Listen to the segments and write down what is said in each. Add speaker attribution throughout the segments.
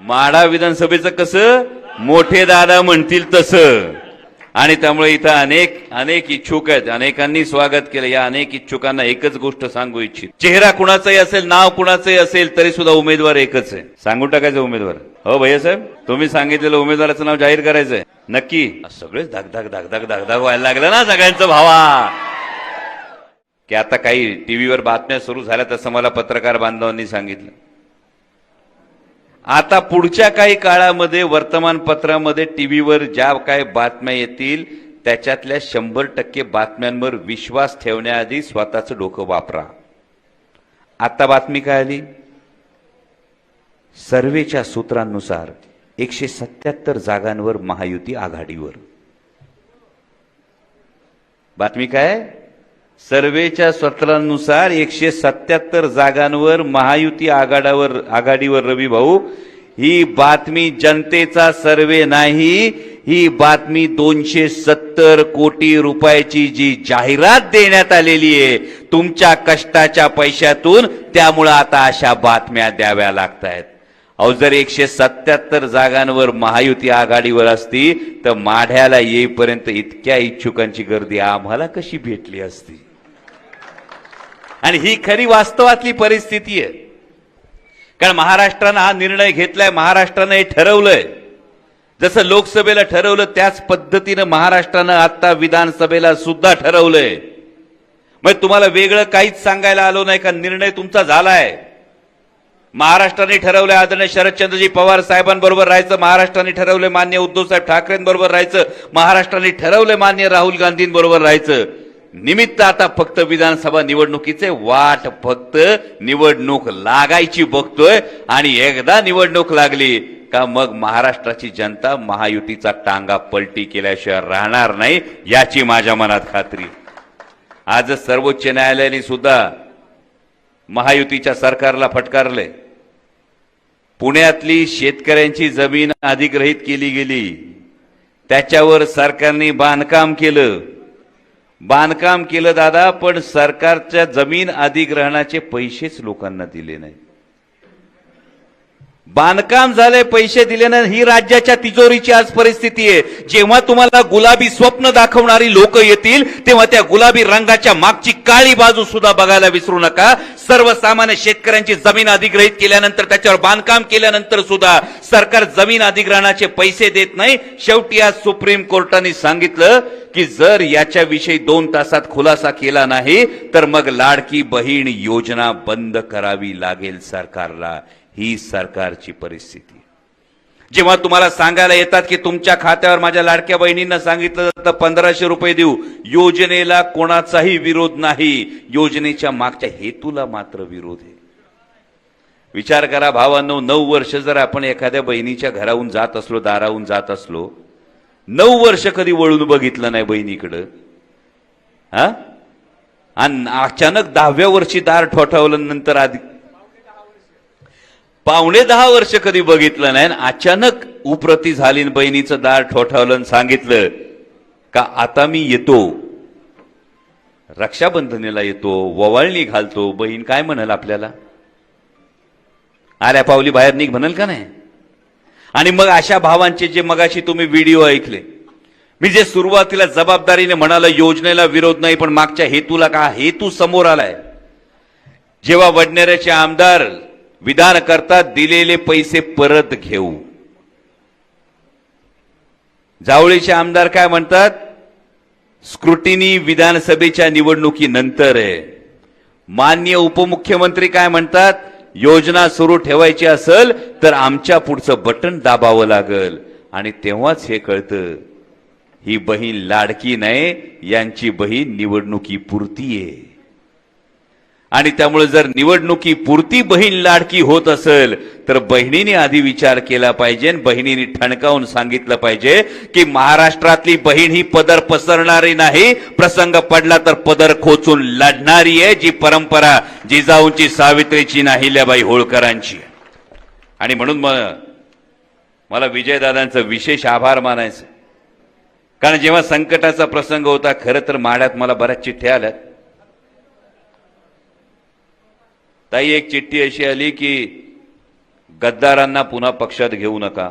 Speaker 1: माढा विधानसभेचं कसं? मोठे दादा म्हणतील तसं. आणि त्यामुळे इथं अनेक अनेक इच्छुक आहेत. अनेकांनी स्वागत केलं. या अनेक इच्छुकांना एकच गोष्ट सांगू इच्छित. चेहरा कुणाचाही असेल नाव कुणाचंही असेल तरी सुद्धा उमेदवार एकच आहे. सांगून टाकायचं उमेदवार. हो भैया साहेब तुम्ही सांगितलेलं उमेदवाराचं नाव जाहीर करायचंय. नक्की. सगळेच धाक धाक धाक व्हायला लागलं ना सगळ्यांचं भावा. की आता काही टीव्हीवर बातम्या सुरू झाल्या तसं मला पत्रकार बांधवांनी सांगितलं. आता पुढच्या काही काळामध्ये वर्तमानपत्रामध्ये टीव्हीवर ज्या काय बातम्या येतील त्याच्यातल्या शंभर टक्के बातम्यांवर विश्वास ठेवण्याआधी स्वतःचं डोकं वापरा. आता बातमी काय आली? सर्वेच्या सूत्रांनुसार एकशे सत्याहत्तर जागांवर महायुती आघाडीवर. बातमी काय? सर्वेच्या सत्रांनुसार एकशे सत्याहत्तर जागांवर महायुती आघाडावर आघाडीवर रवी भाऊ. ही बातमी जनतेचा सर्वे नाही ही बातमी दोनशे सत्तर कोटी रुपयाची जी जाहिरात देण्यात आलेली आहे तुमच्या कष्टाच्या पैशातून त्यामुळं आता अशा बातम्या द्याव्या लागत आहेत अहो जर एकशे सत्याहत्तर जागांवर महायुती आघाडीवर असती तर माढ्याला येईपर्यंत इतक्या इच्छुकांची गर्दी आम्हाला कशी भेटली असती? आणि ही खरी वास्तवातली परिस्थिती आहे. कारण महाराष्ट्रानं हा निर्णय घेतलाय महाराष्ट्रानं हे ठरवलंय. जसं लोकसभेला ठरवलं त्याच पद्धतीनं महाराष्ट्रानं आता विधानसभेला सुद्धा ठरवलंय. मग तुम्हाला वेगळं काहीच सांगायला आलो नाही का? निर्णय तुमचा झालाय. महाराष्ट्राने ठरवलं आदरणीय शरदचंद्रजी पवार साहेबांबरोबर राहायचं महाराष्ट्राने ठरवलं मान्य उद्धवसाहेब ठाकरेंबरोबर राहायचं महाराष्ट्राने ठरवलं मान्य राहुल गांधींबरोबर राहायचं. निमित्त आता फक्त विधानसभा निवडणुकीचे वाट फक्त निवडणूक लागायची बघतोय आणि एकदा निवडणूक लागली का मग महाराष्ट्राची जनता महायुतीचा टांगा पलटी केल्याशिवाय राहणार नाही याची माझ्या मनात खात्री. आज सर्वोच्च न्यायालयाने सुद्धा महायुतीच्या सरकारला फटकारले पुण्यातली शेतकऱ्यांची जमीन अधिग्रहित केली गेली. त्याच्यावर सरकारने बांधकाम केलं. बांधकाम केलं दादा पण सरकारच्या जमीन अधिग्रहणाचे पैसेच लोकांना दिले नाही बांधकाम झाले पैसे दिले ही राज्याच्या तिजोरीची आज परिस्थिती आहे. जेव्हा तुम्हाला गुलाबी स्वप्न दाखवणारी लोक येतील तेव्हा त्या गुलाबी रंगाच्या मागची काळी बाजू सुद्धा बघायला विसरू नका. सर्वसामान्य शेतकऱ्यांची जमीन अधिग्रहित केल्यानंतर त्याच्यावर बांधकाम केल्यानंतर सुद्धा सरकार जमीन अधिग्रहणाचे पैसे देत नाही. शेवटी आज सुप्रीम कोर्टाने सांगितलं की जर याच्याविषयी दोन तासात खुलासा केला नाही तर मग लाडकी बहीण योजना बंद करावी लागेल सरकारला. ही सरकारची परिस्थिती. जेव्हा तुम्हाला सांगायला येतात की तुमच्या खात्यावर माझ्या लाडक्या बहिणींना सांगितलं तर पंधराशे रुपये देऊ. योजनेला कोणाचाही विरोध नाही. योजनेच्या मागच्या हेतूला मात्र विरोध आहे. विचार करा भावांनो नऊ वर्ष जर आपण एखाद्या बहिणीच्या घराहून जात असलो दाराहून जात असलो नऊ वर्ष कधी वळून बघितलं नाही बहिणीकडं? हा? आणि अचानक दहाव्या वर्षी दार ठोठावलं नंतर आधी पावणे दहा वर्ष कधी बघितलं नाही अचानक उप्रती झाली आणि बहिणीचं दार ठोठावलं सांगितलं का आता मी येतो. रक्षाबंधनेला येतो ववाळणी घालतो. बहीण काय म्हणाल आपल्याला? आल्या पावली बाहेर निघ म्हणाल का नाही? आणि मग अशा भावांचे जे मगाशी तुम्ही व्हिडिओ ऐकले मी जे सुरुवातीला जबाबदारीने म्हणाला योजनेला विरोध नाही पण मागच्या हेतूला का हेतू समोर आलाय? जेव्हा वडनेऱ्याचे आमदार विधान करता दिलेले पैसे परत घेऊ. जावळीचे आमदार काय म्हणतात? स्क्रुटिनी विधानसभेच्या निवडणुकीनंतर आहे. मान्य उपमुख्यमंत्री काय म्हणतात? योजना सुरू ठेवायची असेल तर आमच्या पुढचं बटन दाबावं लागल. आणि तेव्हाच हे कळतं. ही बहीण लाडकी नाही यांची बहीण निवडणुकीपुरती आहे. आणि त्यामुळे जर निवडणुकी पुरती बहीण लाडकी होत असेल तर बहिणीने आधी विचार केला पाहिजे आणि बहिणीने ठणकावून सांगितलं पाहिजे की महाराष्ट्रातली बहीण ही पदर पसरणारी नाही प्रसंग पडला तर पदर खोचून लढणारी आहे जी परंपरा जिजाऊंची सावित्रीची नाहिल्याबाई होळकरांची आणि म्हणून मग मला विजयदादांचं विशेष आभार मानायचं कारण जेव्हा संकटाचा प्रसंग होता खरं तर माड्यात मला बऱ्याच चिठ्ठ्या आल्यात. ताई एक चिठ्ठी अशी आली की गद्दारांना पुन्हा पक्षात घेऊ नका.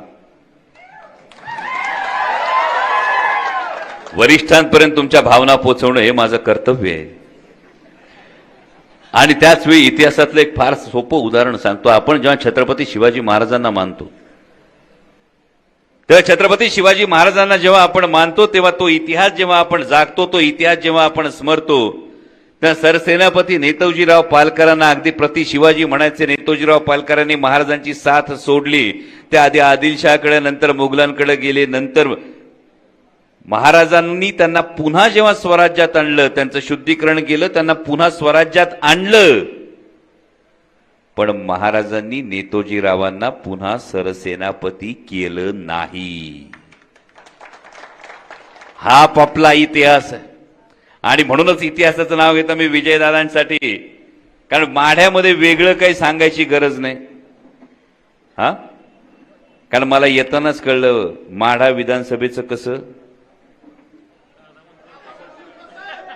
Speaker 1: वरिष्ठांपर्यंत तुमच्या भावना पोचवणं हे माझं कर्तव्य आहे. आणि त्याच वेळी इतिहासातलं एक फार सोपं उदाहरण सांगतो. आपण जेव्हा छत्रपती शिवाजी महाराजांना मानतो तेव्हा छत्रपती शिवाजी महाराजांना जेव्हा आपण मानतो तेव्हा तो इतिहास जेव्हा आपण जागतो तो इतिहास जेव्हा आपण स्मरतो त्या सरसेनापती नेतोजीराव पालकरांना अगदी प्रति शिवाजी म्हणायचे नेतोजीराव पालकरांनी महाराजांची साथ सोडली. त्या आधी आदिलशहाकडे नंतर मुघलांकडे गेले नंतर महाराजांनी त्यांना पुन्हा जेव्हा स्वराज्यात आणलं त्यांचं शुद्धीकरण केलं त्यांना पुन्हा स्वराज्यात आणलं. पण महाराजांनी नेतोजीरावांना पुन्हा सरसेनापती केलं नाही. हा आपला इतिहास आहे. आणि म्हणूनच इतिहासाचं नाव घेतो मी विजयदादांसाठी. कारण माढ्यामध्ये वेगळं काही सांगायची गरज नाही. हा? कारण मला येतानाच कळलं माढा विधानसभेचं कसं?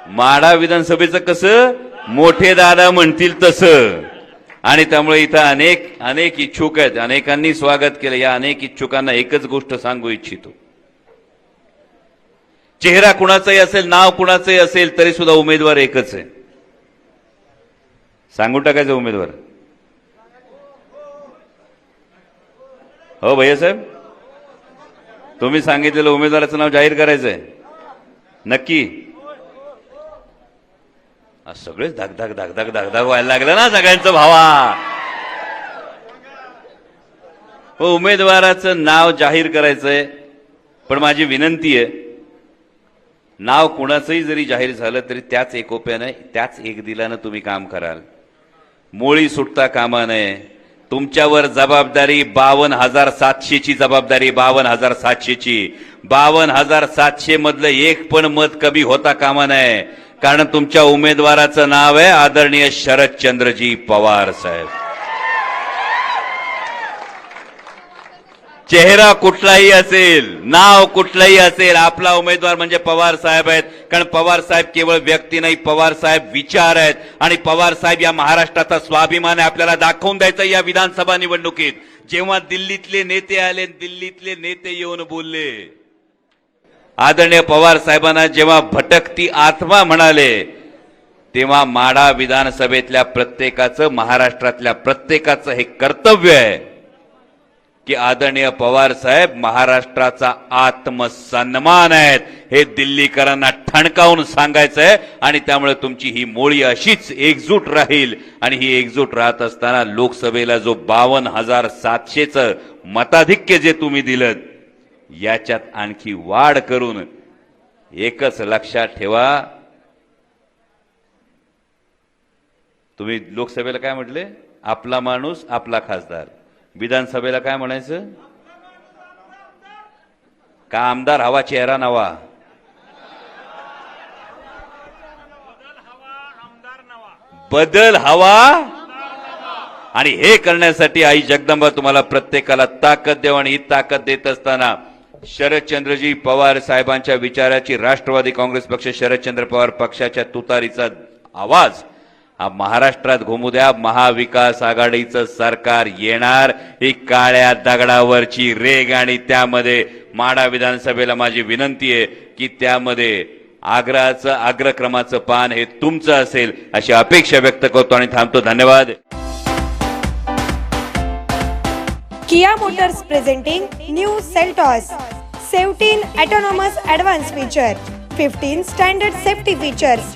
Speaker 1: माढा विधानसभेचं कसं? मोठे दादा म्हणतील तसं. आणि त्यामुळे इथं अनेक अनेक इच्छुक आहेत. अनेकांनी स्वागत केलं. या अनेक इच्छुकांना एकच गोष्ट सांगू इच्छितो. चेहरा कुणाचाही असेल नाव कुणाचंही असेल तरी सुद्धा उमेदवार एकच आहे. सांगून टाकायचं उमेदवार. हो भैया साहेब? तुम्ही सांगितलेलं उमेदवाराचं नाव जाहीर करायचंय. नक्की. सगळेच धाकधाक धाकधाक धाकधाक व्हायला लागलं ना सगळ्यांचं भावा. हो उमेदवाराचं नाव जाहीर करायचंय पण माझी विनंती आहे नाव कुणाचंही जरी जाहीर झालं तरी त्याच एकोप्यानं त्याच एक दिलानं तुम्ही काम कराल. मोळी सुटता कामा नये तुमच्यावर जबाबदारी बावन हजार सातशेची जबाबदारी बावन हजार सातशेची. बावन हजार सातशे मधलं एक पण मत कमी होता कामा नये कारण तुमच्या उमेदवाराचं नाव आहे आदरणीय शरदचंद्रजी पवार साहेब. चेहरा कुठलाही असेल नाव कुठलंही असेल आपला उमेदवार म्हणजे पवार साहेब आहेत. कारण पवार साहेब केवळ व्यक्ती नाही पवार साहेब विचार आहेत. आणि पवार साहेब या महाराष्ट्राचा स्वाभिमान आहे. आपल्याला दाखवून द्यायचं या विधानसभा निवडणुकीत. जेव्हा दिल्लीतले नेते आले दिल्लीतले नेते येऊन बोलले. आदरणीय पवार साहेबांना जेव्हा भटकती आत्मा म्हणाले तेव्हा माडा विधानसभेतल्या प्रत्येकाचं महाराष्ट्रातल्या प्रत्येकाचं हे कर्तव्य आहे. की आदरणीय पवार साहेब महाराष्ट्राचा आत्मसन्मान आहेत. हे दिल्लीकरांना ठणकावून सांगायचं आहे आणि त्यामुळे तुमची ही मोळी अशीच एकजूट राहील. आणि ही एकजूट राहत असताना लोकसभेला जो बावन हजार सातशेचं मताधिक्य जे तुम्ही दिलं याच्यात आणखी वाढ करून एकच लक्षात ठेवा. तुम्ही लोकसभेला काय म्हटले? आपला माणूस आपला खासदार. विधानसभेला काय म्हणायचं? का आमदार हवा चेहरा नवा? बदल हवा आणि हे करण्यासाठी आई जगदंबा तुम्हाला प्रत्येकाला ताकद देव आणि ही ताकद देत असताना शरदचंद्रजी पवार साहेबांच्या विचाराची राष्ट्रवादी काँग्रेस पक्ष शरदचंद्र पवार पक्षाच्या तुतारीचा आवाज महाराष्ट्रात घुमू द्या. महाविकास आघाडीचं सरकार येणार. ही काळ्या दगडावरची रेग आणि त्यामध्ये माडा विधानसभेला माझी विनंती आहे की त्यामध्ये आग्रहाचं अग्रक्रमाचं पान हे तुमचं असेल अशी अपेक्षा व्यक्त करतो आणि थांबतो. धन्यवाद.
Speaker 2: Kia motors presenting new Seltos. Seventeen autonomous advance feature fifteen standard safety features